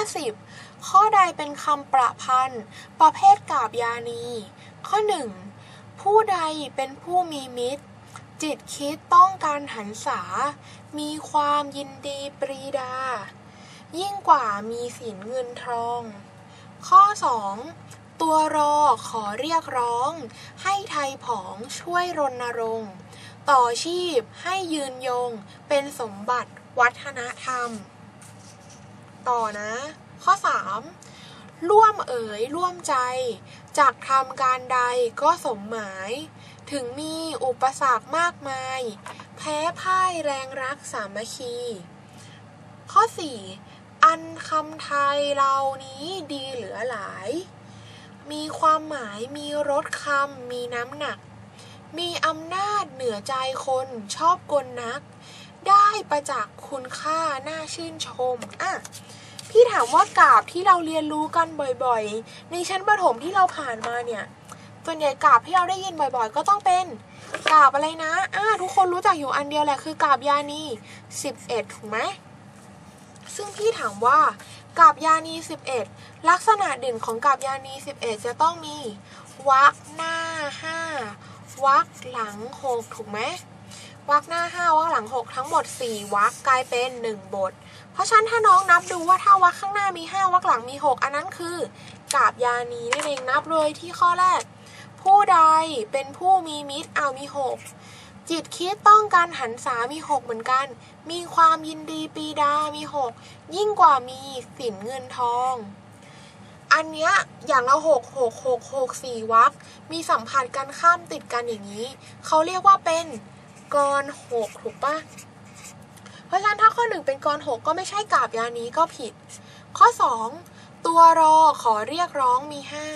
50 ข้อใดเป็นคำประพันธ์ ประเภทกาบยานี ข้อ 1 ผู้ใดเป็นผู้มีมิตร จิตคิดต้องการหันษา มีความยินดีปรีดา ยิ่งกว่ามีสินเงินทอง ข้อ 2 ตัวรอขอเรียกร้อง ให้ไทยผองช่วยรณรงค์ ต่อชีพให้ยืนยงเป็นสมบัติวัฒนธรรม ต่อนะ ข้อ 3 ร่วมเอ๋ยร่วมใจ จากทำการใดก็สมหมาย ถึงมีอุปสรรคมากมาย แพ้พ่ายแรงรักสามัคคี ข้อ 4 อันคำไทยเรานี้ดีเหลือหลาย มีความหมายมีรสคำมีน้ำหนัก มีอำนาจเหนือใจคนชอบกลนัก ได้ประจักษ์คุณค่าน่าชื่นชมอะพี่ถามว่ากาบที่เราเรียนรู้กันบ่อยๆ ในชั้นประถมที่เราผ่านมาเนี่ยส่วนใหญ่กาบที่เราได้ยินบ่อยๆ ก็ต้องเป็นกาบอะไรนะอ่าทุกคนรู้จักอยู่อันเดียวแหละคือกาบยานี11 ถูกไหมซึ่งพี่ถามว่ากาบยานี 11 ลักษณะเด่นของกาบยานี 11 จะต้องมีวรรคหน้า 5วรรคหลัง 6 ถูกไหม วรรคหน้า 5วรรคหลัง 6 ทั้งหมด 4วรรคกลายเป็น 1 บท เพราะฉะนั้นถ้าน้องนับดูว่าถ้าวรรคข้างหน้ามี 5วรรคหลังมี 6 อันนั้นคือกาบยานีนั่นเองนับเลยที่ข้อแรก ผู้ใดเป็นผู้มีมิตรเอามี 6 จิตคิดต้องการหันษามี 6 เหมือนกัน มีความยินดีปีดามี 6 ยิ่งกว่ามีสินเงินทอง อันเนี้ยอย่างละหกหกหกหกสี่วรรคมีสัมผัสกันข้ามติดกันอย่างนี้ เขาเรียกว่าเป็น กรหกถูกปะเพราะฉะนั้นถ้าข้อหนึ่งเป็นกรหกก็ไม่ใช่กาบยานี้ก็ผิด ข้อสองตัวรอขอเรียกร้องมีห้า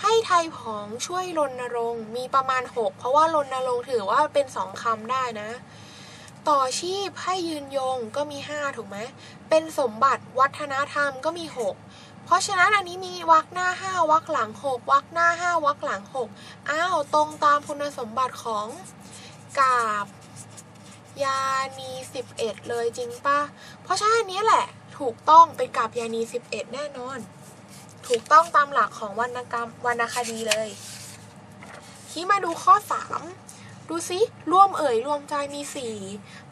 ให้ไทยผองช่วยรณรงค์มีประมาณ 6 เพราะว่ารณรงค์ถือว่าเป็นสองคำได้นะ ต่อชีพให้ยืนยงก็มี 5 ถูกไหมเป็นสมบัติวัฒนธรรมก็มี 6เพราะฉะนั้นอันนี้มีวรรคหน้า 5วรรคหลัง 6วรรคหน้า 5วรรคหลัง 6 อ้าว ตรงตามคุณสมบัติของ กาบ ยานี11เลยจริงปะเพราะฉะนั้นนี้แหละ ถูกต้องเป็นกาบยานี11แน่นอน ถูกต้องตามหลักของวรรณกรรมวรรณคดีเลยที่มาดูข้อ3ดูสิร่วมเอ่ยรวมใจมีสี่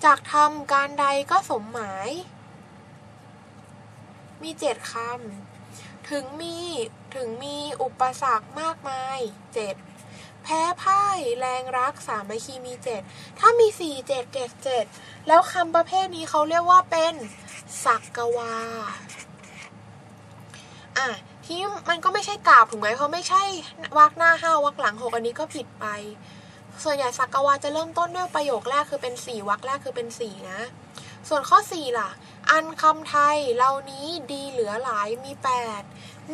จากทำการใดก็สมหมาย มีเจ็ดคำ ถึงมี ถึงมีอุปสรรคมากมายเจ็ดแพ้พ่า แรงรักสามัคคีมีเจ็ดถ้ามีสี่เจ็ดเจ็ดเจ็ดแล้วคำประเภทนี้เขาเรียกว่าเป็นสักกวาอะที่มันก็ไม่ใช่กาบถูกไหมเพราะไม่ใช่วักหน้าห้าวักหลังหกอันนี้ก็ผิดไป ส่วนใหญ่สักกวาจะเริ่มต้นด้วยประโยคแรกคือเป็นสี่วักแรกคือเป็นสี่นะ ส่วนข้อสี่ล่ะ อันคำไทยเหล่านี้ดีเหลือหลายมีแปด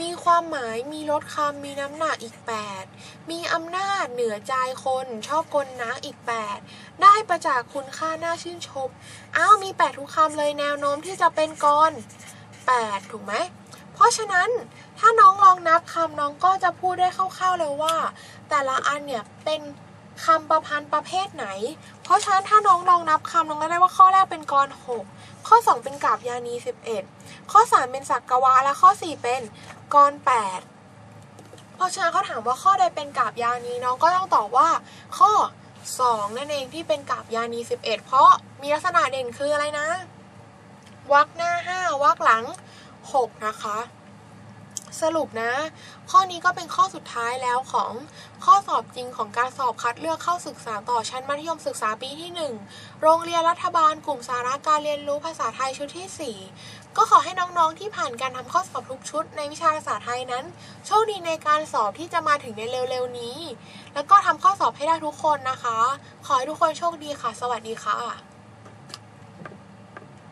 มีความหมายมีลดคำมีน้ำหนักอีก 8 มีอำนาจเหนือใจคนชอบกลนักอีก 8 ได้ประจากษ์คุณค่าน่าชื่นชม อ้าวมี 8 ทุกคำเลยแนวโน้มที่จะเป็นกร 8 ถูกไหม เพราะฉะนั้นถ้าน้องลองนับคำน้องก็จะพูดได้คร่าวๆเลยว่า แต่ละอันเนี่ยเป็น คำประพันธ์ประเภทไหน เพราะฉะนั้นถ้าน้องลองนับคำน้องก็ได้ว่าข้อแรกเป็นกร6ข้อ 2 เป็นกาบยานี 11 ข้อ 3 เป็นสักกวาและข้อ 4 เป็นกร8เพราะฉะนั้นเขาถามว่าข้อใดเป็นกาบยานีน้องก็ต้องตอบว่า ข้อ 2 นั่นเองที่เป็นกาบยานี 11 เพราะมีลักษณะเด่นคืออะไรนะวรรคหน้า 5วรรคหลัง 6 นะคะ สรุปนะ ข้อนี้ก็เป็นข้อสุดท้ายแล้วของข้อสอบจริงของการสอบคัดเลือกเข้าศึกษาต่อชั้นมัธยมศึกษาปีที่ 1 โรงเรียนรัฐบาลกลุ่มสาระการเรียนรู้ภาษาไทยชุดที่ 4 ก็ขอให้น้องๆที่ผ่านการทำข้อสอบทุกชุด ในวิชาภาษาไทยนั้น โชคดีในการสอบที่จะมาถึงในเร็วๆนี้ แล้วก็ทำข้อสอบให้ได้ทุกคนนะคะ ขอให้ทุกคนโชคดีค่ะ สวัสดีค่ะ